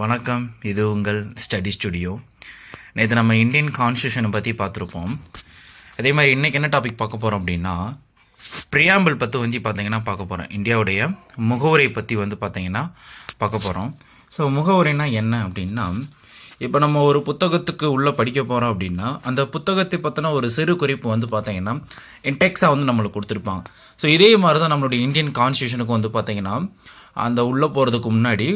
வணக்கம். இது உங்கள் ஸ்டடி ஸ்டுடியோ. நேற்று நம்ம இந்தியன் கான்ஸ்டியூஷனை பற்றி பார்த்துருப்போம். அதே மாதிரி இன்றைக்கி என்ன டாபிக் பார்க்க போகிறோம் அப்படின்னா ப்ரியாம்பிள் பற்றி வந்து பார்த்தீங்கன்னா பார்க்க போகிறோம் இந்தியாவுடைய முகவுரை பற்றி வந்து பார்த்தீங்கன்னா பார்க்க போகிறோம் ஸோ முகவுரைனா என்ன அப்படின்னா இப்போ நம்ம ஒரு புத்தகத்துக்கு உள்ளே படிக்க போகிறோம் அப்படின்னா அந்த புத்தகத்தை பற்றின ஒரு சிறு குறிப்பு வந்து பார்த்தீங்கன்னா இன்டெக்ஸாக வந்து நம்மளுக்கு கொடுத்துருப்பாங்க. ஸோ இதே மாதிரி தான் நம்மளுடைய இந்தியன் கான்ஸ்டியூஷனுக்கு வந்து பார்த்தீங்கன்னா அந்த உள்ளே போகிறதுக்கு முன்னாடி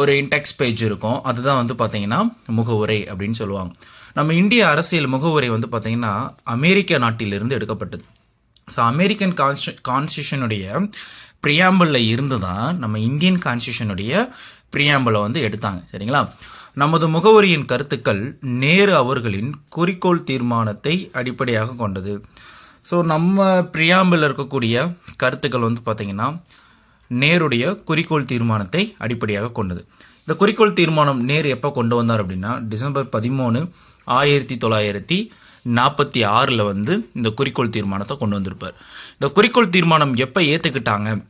ஒரு இன்டெக்ஸ் பேஜ் இருக்கும். அதுதான் வந்து பார்த்தீங்கன்னா முகவுரை அப்படின்னு சொல்லுவாங்க. நம்ம இந்திய அரசியல் முகவுரை வந்து பார்த்தீங்கன்னா அமெரிக்க நாட்டிலிருந்து எடுக்கப்பட்டது. ஸோ அமெரிக்கன் கான்ஸ்டி கான்ஸ்டியூஷனுடைய ப்ரியாம்பிளில் இருந்து தான் நம்ம இந்தியன் கான்ஸ்டியூஷனுடைய ப்ரியாம்பிளை வந்து எடுத்தாங்க. சரிங்களா? நமது முகவரியின் கருத்துக்கள் நேரு அவர்களின் குறிக்கோள் தீர்மானத்தை அடிப்படையாக கொண்டது. ஸோ நம்ம ப்ரியாம்பிள் இருக்கக்கூடிய கருத்துக்கள் வந்து பார்த்தீங்கன்னா நேருடைய குறிக்கோள் தீர்மானத்தை அடிப்படையாக கொண்டது. இந்த குறிக்கோள் தீர்மானம் நேரு எப்போ கொண்டு வந்தார் அப்படின்னா டிசம்பர் பதிமூணு ஆயிரத்தி தொள்ளாயிரத்தி நாற்பத்தி ஆறில் வந்து இந்த குறிக்கோள் தீர்மானத்தை கொண்டு வந்திருப்பார். இந்த குறிக்கோள் தீர்மானம் எப்போ ஏற்றுக்கிட்டாங்க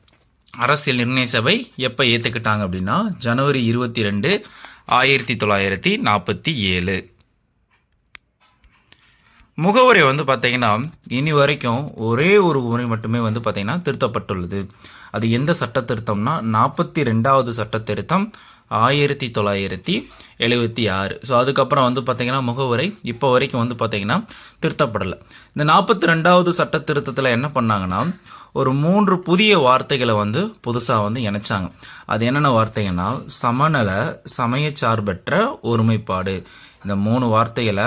அரசியல் நிர்ணய சபை எப்போ ஏற்றுக்கிட்டாங்க அப்படின்னா ஜனவரி இருபத்தி ரெண்டு ஆயிரத்தி தொள்ளாயிரத்தி நாற்பத்தி ஏழு. முகவரி வந்து பார்த்தீங்கன்னா இனி வரைக்கும் ஒரே ஒரு முறை மட்டுமே வந்து பார்த்தீங்கன்னா திருத்தப்பட்டுள்ளது. அது எந்த சட்ட திருத்தம்னா நாற்பத்தி ரெண்டாவது சட்ட திருத்தம் ஆயிரத்தி தொள்ளாயிரத்தி எழுபத்தி ஆறு. ஸோ அதுக்கப்புறம் வந்து பார்த்தீங்கன்னா முகவரை இப்போ வரைக்கும் வந்து பார்த்தீங்கன்னா திருத்தப்படலை. இந்த நாற்பத்தி ரெண்டாவது சட்ட திருத்தத்தில் என்ன பண்ணாங்கன்னா ஒரு மூன்று புதிய வார்த்தைகளை வந்து புதுசாக வந்து இணைச்சாங்க. அது என்னென்ன வார்த்தைங்கன்னா சமநல சமயச்சார்பற்ற ஒருமைப்பாடு. இந்த மூணு வார்த்தைகளை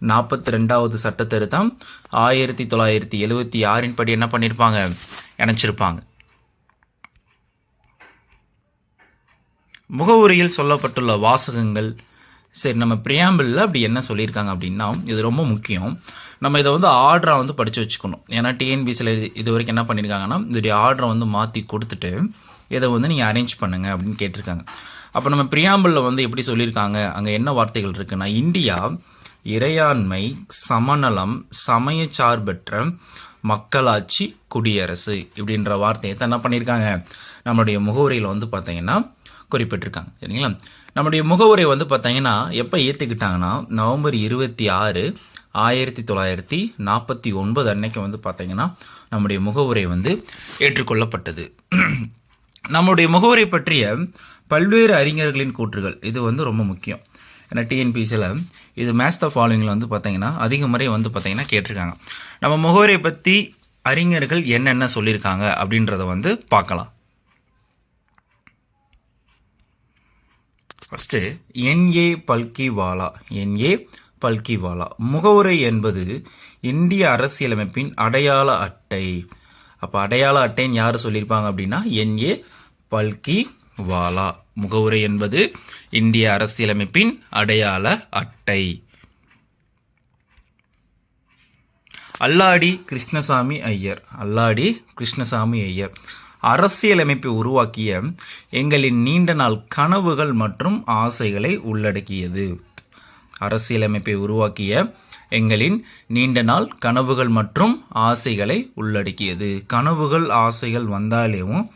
நாற்பத்தி ரெண்டாவது சட்ட திருத்தம் ஆயிரத்தி தொள்ளாயிரத்தி எழுபத்தி ஆறின் படி என்ன பண்ணியிருப்பாங்க இணைச்சிருப்பாங்க. முகவுரையில் சொல்லப்பட்டுள்ள வாசகங்கள் சரி நம்ம பிரியாம்பிளில் அப்படி என்ன சொல்லியிருக்காங்க அப்படின்னா இது ரொம்ப முக்கியம். நம்ம இதை வந்து ஆர்டராக வந்து படித்து வச்சுக்கணும். ஏன்னா டிஎன்பிசியில் இது இது வரைக்கும் என்ன பண்ணியிருக்காங்கன்னா இதோடைய ஆர்டரை வந்து மாற்றி கொடுத்துட்டு இதை வந்து நீங்கள் அரேஞ்ச் பண்ணுங்க அப்படின்னு கேட்டிருக்காங்க. அப்போ நம்ம பிரியாம்பிளில் வந்து எப்படி சொல்லியிருக்காங்க அங்கே என்ன வார்த்தைகள் இருக்குன்னா இந்தியா இறையாண்மை சமநலம் சமய சார்பற்ற மக்களாட்சி குடியரசு இப்படின்ற வார்த்தையை தான் என்ன பண்ணியிருக்காங்க. நம்மளுடைய முகவரியில் வந்து பார்த்தீங்கன்னா குறிப்பிட்டிருக்காங்க. சரிங்களா? நம்முடைய முகவுரை வந்து பார்த்தீங்கன்னா எப்போ ஏற்றுக்கிட்டாங்கன்னா நவம்பர் இருபத்தி ஆறு ஆயிரத்தி தொள்ளாயிரத்தி நாற்பத்தி ஒன்பது அன்னைக்கு வந்து பார்த்தீங்கன்னா நம்முடைய முகவுரை வந்து ஏற்றுக்கொள்ளப்பட்டது. நம்முடைய முகவுரை பற்றிய பல்வேறு அறிஞர்களின் கூற்றுகள் இது வந்து ரொம்ப முக்கியம். ஏன்னா டிஎன்பிசியில் இது மேத்ஸ் த ஃபாலோயிங்கில் வந்து பார்த்தீங்கன்னா அதிக முறை வந்து பார்த்தீங்கன்னா கேட்டிருக்காங்க. நம்ம முகவரை பற்றி அறிஞர்கள் என்னென்ன சொல்லியிருக்காங்க அப்படின்றத வந்து பார்க்கலாம். First N A Palkhivala N A Palkhivala முகவுரை என்பது இந்திய அரசியலமைப்பின் அடையாள அட்டை. அப்போ அடையாள அட்டைன்னு யார் சொல்லியிருப்பாங்க அப்படின்னா என்ஏ பல்கி வாலா முகவுரை என்பது இந்திய அரசியலமைப்பின் அடையாள அட்டை. அல்லாடி கிருஷ்ணசாமி ஐயர். அல்லாடி கிருஷ்ணசாமி ஐயர். அரசியலமைப்பை உருவாக்கிய எங்களின் நீண்ட நாள் கனவுகள் மற்றும் ஆசைகளை உள்ளடக்கியது. அரசியலமைப்பை உருவாக்கிய எங்களின் நீண்ட நாள் கனவுகள் மற்றும் ஆசைகளை உள்ளடக்கியது. கனவுகள் ஆசைகள் வந்தாலேவும்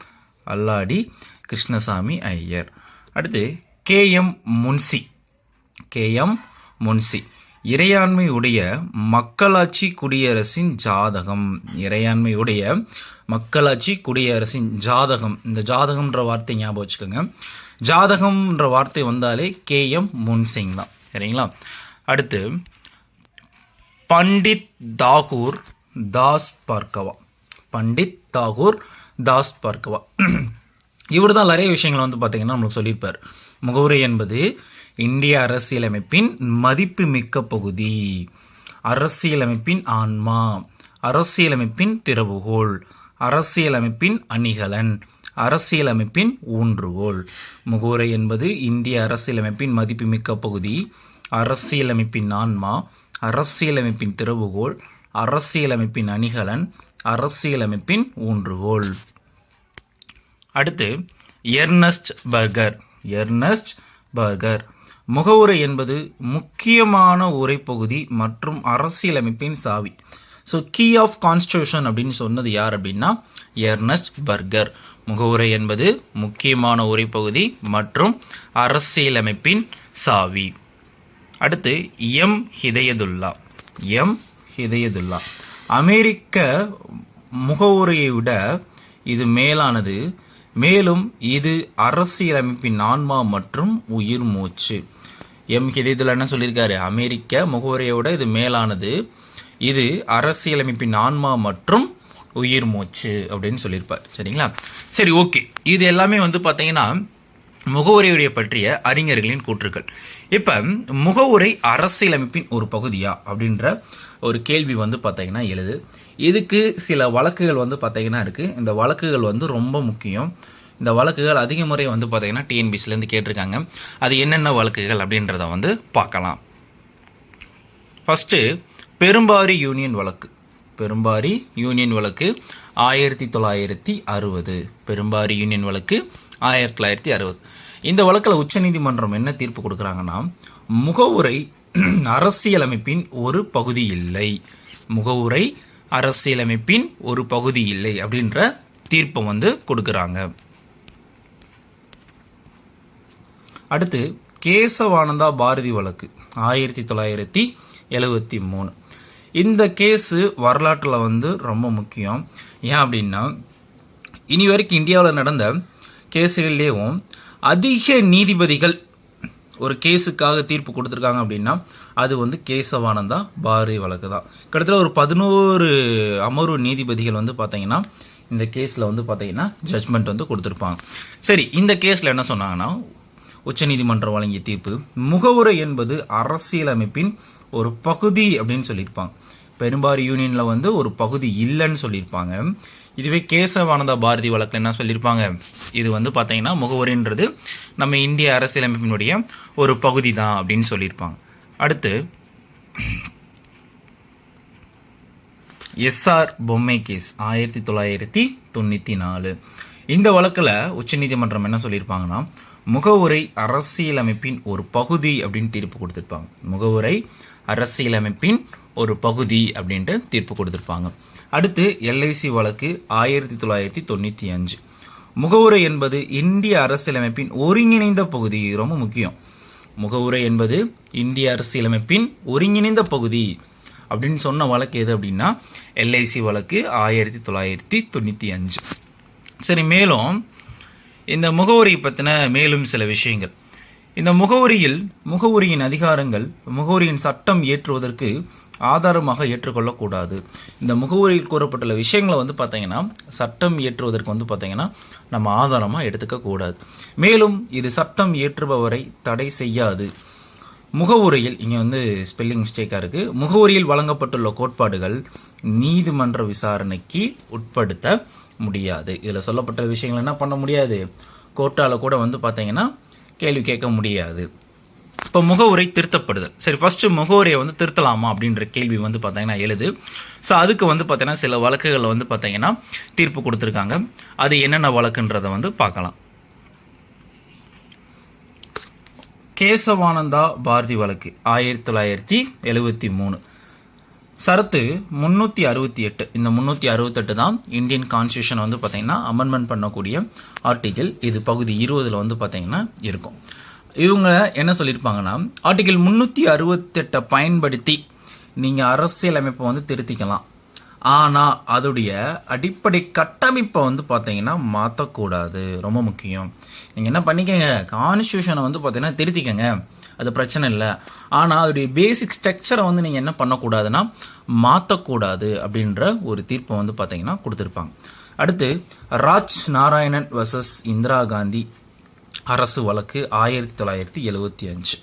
அல்லாடி கிருஷ்ணசாமி ஐயர். அடுத்து K M Munshi. K M Munshi. இறையாண்மை உடைய மக்களாட்சி குடியரசின் ஜாதகம். இறையாண்மை உடைய மக்களாட்சி குடியரசின் ஜாதகம். இந்த ஜாதகம்ன்ற வார்த்தை ஞாபகம் வச்சுக்கோங்க. ஜாதகம்ன்ற வார்த்தை வந்தாலே கே எம் முன்சிங் தான். சரிங்களா? அடுத்து பண்டித் தாகூர் தாஸ் பார்க்கவா பண்டித் தாகூர் தாஸ் பார்க்கவா இவர் தான் நிறைய விஷயங்கள் வந்து பார்த்தீங்கன்னா நம்மளுக்கு சொல்லியிருப்பார். முகவுரை என்பது இந்திய அரசியலமைப்பின் மதிப்பு மிக்க பகுதி. அரசியலமைப்பின் ஆன்மா அரசியலமைப்பின் திறவுகோள் அரசியலமைப்பின் அணிகலன் அரசியலமைப்பின் ஊன்றுகோல் முகோரை என்பது இந்திய அரசியலமைப்பின் மதிப்புமிக்க பகுதி. அரசியலமைப்பின் ஆன்மா அரசியலமைப்பின் திறவுகோல் அரசியலமைப்பின் அணிகலன் அரசியலமைப்பின் ஊன்றுகோல் அடுத்து எர்னஸ்ட் பர்கர். Ernest Barker. முகவுரை என்பது முக்கியமான உரைப்பகுதி மற்றும் அரசியலமைப்பின் சாவி. ஸோ கீ ஆஃப் கான்ஸ்டியூஷன் அப்படின்னு சொன்னது யார் அப்படின்னா எர்னஸ்ட் பர்கர் முகவுரை என்பது முக்கியமான உரைப்பகுதி மற்றும் அரசியலமைப்பின் சாவி. அடுத்து எம் ஹிதயதுல்லா. எம் ஹிதயதுல்லா. அமெரிக்க முகவுரையை விட இது மேலானது. மேலும் இது அரசியலமைப்பின் ஆன்மா மற்றும் உயிர் மூச்சு. எம் ஹிதயதுல்லா என்ன சொல்லியிருக்காரு? அமெரிக்க முகவரியோட இது மேலானது. இது அரசியலமைப்பின் ஆன்மா மற்றும் உயிர் மூச்சு அப்படின்னு சொல்லியிருப்பார். சரிங்களா? சரி ஓகே. இது எல்லாமே வந்து பார்த்தீங்கன்னா முகவுரையுடைய பற்றிய அறிஞர்களின் கூற்றுக்கள். இப்போ முகவுரை அரசியலமைப்பின் ஒரு பகுதியா? அப்படின்ற ஒரு கேள்வி வந்து பார்த்தீங்கன்னா எழுது. இதுக்கு சில வழக்குகள் வந்து பார்த்தீங்கன்னா இருக்குது இந்த வழக்குகள் வந்து ரொம்ப முக்கியம். இந்த வழக்குகள் அதிக முறை வந்து பார்த்தீங்கன்னா டிஎன்பிசிலேருந்து கேட்டிருக்காங்க. அது என்னென்ன வழக்குகள் அப்படின்றத வந்து பார்க்கலாம். ஃபஸ்ட்டு பெரும்பாரி யூனியன் வழக்கு. பெரும்பாரி யூனியன் வழக்கு ஆயிரத்தி தொள்ளாயிரத்தி அறுபது. பெரும்பாரி யூனியன் வழக்கு ஆயிரத்தி தொள்ளாயிரத்தி அறுபது. இந்த வழக்கில் உச்சநீதிமன்றம் என்ன தீர்ப்பு கொடுக்குறாங்கன்னா முகவுரை அரசியலமைப்பின் ஒரு பகுதி இல்லை. முகவுரை அரசியலமைப்பின் ஒரு பகுதி இல்லை அப்படின்ற தீர்ப்பை வந்து கொடுக்குறாங்க. அடுத்து கேசவானந்தா பாரதி வழக்கு ஆயிரத்தி தொள்ளாயிரத்தி எழுவத்தி மூணு. இந்த கேஸு வரலாற்றில் வந்து ரொம்ப முக்கியம். ஏன் அப்படின்னா இனி வரைக்கும் இந்தியாவில் நடந்த கேஸுகள்லேயும் அதிக நீதிபதிகள் ஒரு கேஸுக்காக தீர்ப்பு கொடுத்துருக்காங்க அப்படின்னா அது வந்து கேசவானந்தா பாரதி வழக்கு தான். கிட்டத்தட்ட ஒரு பதினோரு அமர்வு நீதிபதிகள் வந்து பார்த்தீங்கன்னா இந்த கேஸில் வந்து பார்த்தீங்கன்னா ஜட்மெண்ட் வந்து கொடுத்துருப்பாங்க. சரி இந்த கேஸில் என்ன சொன்னாங்கன்னா உச்சநீதிமன்றம் வழங்கிய தீர்ப்பு முகவுரை என்பது அரசியலமைப்பின் ஒரு பகுதி அப்படின்னு சொல்லியிருப்பாங்க. பெரும்பாரி யூனியனில் வந்து ஒரு பகுதி இல்லைன்னு சொல்லியிருப்பாங்க. இதுவே கேசவானந்தா பாரதி வழக்கில் என்ன சொல்லியிருப்பாங்க இது வந்து பார்த்தீங்கன்னா முகவரின்றது நம்ம இந்திய அரசியலமைப்பினுடைய ஒரு பகுதி தான் அப்படின்னு சொல்லியிருப்பாங்க அடுத்து எஸ்ஆர் பொம்மை கேஸ் ஆயிரத்தி தொள்ளாயிரத்தி தொண்ணூற்றி நாலு. இந்த வழக்கில் உச்சநீதிமன்றம் என்ன சொல்லியிருப்பாங்கன்னா முகவுரை அரசியலமைப்பின் ஒரு பகுதி அப்படின்னு தீர்ப்பு கொடுத்துருப்பாங்க. முகவுரை அரசியலமைப்பின் ஒரு பகுதி அப்படின்ட்டு தீர்ப்பு கொடுத்துருப்பாங்க. அடுத்து எல்ஐசி வழக்கு ஆயிரத்தி தொள்ளாயிரத்தி தொண்ணூற்றி அஞ்சு. முகவுரை என்பது இந்திய அரசியலமைப்பின் ஒருங்கிணைந்த பகுதி ரொம்ப முக்கியம். முகவுரை என்பது இந்திய அரசியலமைப்பின் ஒருங்கிணைந்த பகுதி அப்படின்னு சொன்ன வழக்கு எது அப்படின்னா எல்ஐசி வழக்கு ஆயிரத்தி தொள்ளாயிரத்தி தொண்ணூற்றி அஞ்சு. சரி மேலும் இந்த முகவரி பற்றின மேலும் சில விஷயங்கள். இந்த முகவரியில் முகவரியின் அதிகாரங்கள் முகவரியின் சட்டம் ஏற்றுவதற்கு ஆதாரமாக ஏற்றுக்கொள்ளக்கூடாது. இந்த முகவரியில் கூறப்பட்டுள்ள விஷயங்களை வந்து பார்த்தீங்கன்னா சட்டம் ஏற்றுவதற்கு வந்து பார்த்தீங்கன்னா நம்ம ஆதாரமாக எடுத்துக்கக்கூடாது மேலும் இது சட்டம் ஏற்றுபவரை தடை செய்யாது. முகவுரையில் இங்கே வந்து ஸ்பெல்லிங் மிஸ்டேக்காக இருக்குது முகவுரியில் வழங்கப்பட்டுள்ள கோட்பாடுகள் நீதிமன்ற விசாரணைக்கு உட்படுத்த முடியாது. இதில் சொல்லப்பட்ட விஷயங்கள் என்ன பண்ண முடியாது? கோர்ட்டால் கூட வந்து பார்த்தீங்கன்னா கேள்வி கேட்க முடியாது. இப்போ முகவுரை திருத்தப்படுதல். சரி ஃபஸ்ட்டு முகவுரையை வந்து திருத்தலாமா அப்படின்ற கேள்வி வந்து பார்த்தீங்கன்னா எழுது. ஸோ அதுக்கு வந்து பார்த்தீங்கன்னா சில வழக்குகளில் வந்து பார்த்தீங்கன்னா தீர்ப்பு கொடுத்துருக்காங்க. அது என்னென்ன வழக்குன்றதை வந்து பார்க்கலாம். கேசவானந்தா பாரதி வழக்கு ஆயிரத்தி தொள்ளாயிரத்தி எழுபத்தி மூணு. சரத்து முந்நூற்றி அறுபத்தி எட்டு. இந்த முந்நூற்றி அறுபத்தெட்டு தான் இந்தியன் கான்ஸ்டியூஷன் வந்து பார்த்திங்கன்னா அமெண்ட்மெண்ட் பண்ணக்கூடிய ஆர்டிகிள் இது பகுதி இருபதில் வந்து பார்த்திங்கன்னா இருக்கும். இவங்க என்ன சொல்லியிருப்பாங்கன்னா ஆர்டிகிள் முந்நூற்றி அறுபத்தெட்டை பயன்படுத்தி நீங்கள் அரசியலமைப்பை வந்து திருத்திக்கலாம். ஆனால் அதோடைய அடிப்படை கட்டமைப்பை வந்து பார்த்தீங்கன்னா மாற்றக்கூடாது ரொம்ப முக்கியம். நீங்கள் என்ன பண்ணிக்கங்க கான்ஸ்டியூஷனை வந்து பார்த்தீங்கன்னா திருத்திக்கங்க. அது பிரச்சனை இல்லை. ஆனால் அதோடைய பேசிக் ஸ்ட்ரக்சரை வந்து நீங்கள் என்ன பண்ணக்கூடாதுன்னா மாற்றக்கூடாது அப்படின்ற ஒரு தீர்ப்பை வந்து பார்த்தீங்கன்னா கொடுத்துருப்பாங்க. அடுத்து ராஜ் நாராயணன் வர்சஸ் இந்திரா காந்தி அரசு வழக்கு ஆயிரத்தி தொள்ளாயிரத்தி எழுவத்தி அஞ்சு.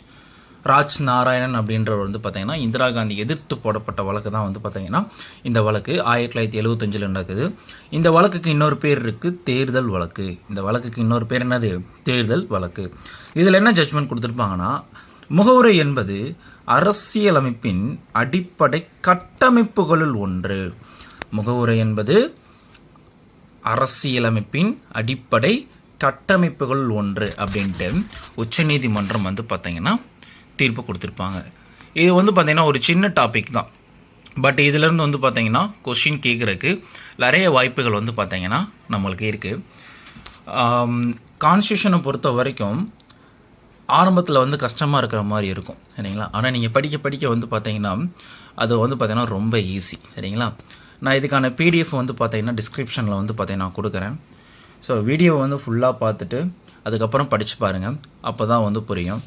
ராஜ் நாராயணன் அப்படின்றவர் வந்து பார்த்தீங்கன்னா இந்திரா காந்தி எதிர்த்து போடப்பட்ட வழக்கு தான் வந்து பார்த்தீங்கன்னா இந்த வழக்கு. ஆயிரத்தி தொள்ளாயிரத்தி எழுபத்தஞ்சில் நடக்குது. இந்த வழக்குக்கு இன்னொரு பேர் இருக்குது தேர்தல் வழக்கு. இந்த வழக்குக்கு இன்னொரு பேர் என்னது? தேர்தல் வழக்கு. இதில் என்ன ஜட்ஜ்மெண்ட் கொடுத்துருப்பாங்கன்னா முகவுரை என்பது அரசியலமைப்பின் அடிப்படை கட்டமைப்புகளுள் ஒன்று. முகவுரை என்பது அரசியலமைப்பின் அடிப்படை கட்டமைப்புகள் ஒன்று அப்படின்ட்டு உச்சநீதிமன்றம் வந்து பார்த்தீங்கன்னா தீர்ப்பு கொடுத்துருப்பாங்க. இது வந்து பார்த்திங்கன்னா ஒரு சின்ன டாபிக் தான். பட் இதிலேருந்து வந்து பார்த்திங்கன்னா கொஷின் கேட்குறதுக்கு நிறைய வாய்ப்புகள் வந்து பார்த்திங்கன்னா நம்மளுக்கு இருக்குது கான்ஸ்டியூஷனை பொறுத்த வரைக்கும் ஆரம்பத்தில் வந்து கஷ்டமாக இருக்கிற மாதிரி இருக்கும். சரிங்களா? ஆனால் நீங்கள் படிக்க படிக்க வந்து பார்த்தீங்கன்னா அது வந்து பார்த்தீங்கன்னா ரொம்ப ஈஸி சரிங்களா? நான் இதுக்கான பிடிஎஃப் வந்து பார்த்தீங்கன்னா டிஸ்கிரிப்ஷனில் வந்து பார்த்தீங்கன்னா நான் கொடுக்குறேன். ஸோ வீடியோ வந்து ஃபுல்லாக பார்த்துட்டு அதுக்கப்புறம் படித்து பாருங்கள் அப்போ தான் வந்து புரியும்.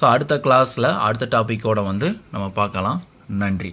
ஸோ அடுத்த கிளாஸில் அடுத்த டாப்பிக்கோட வந்து நம்ம பார்க்கலாம். நன்றி.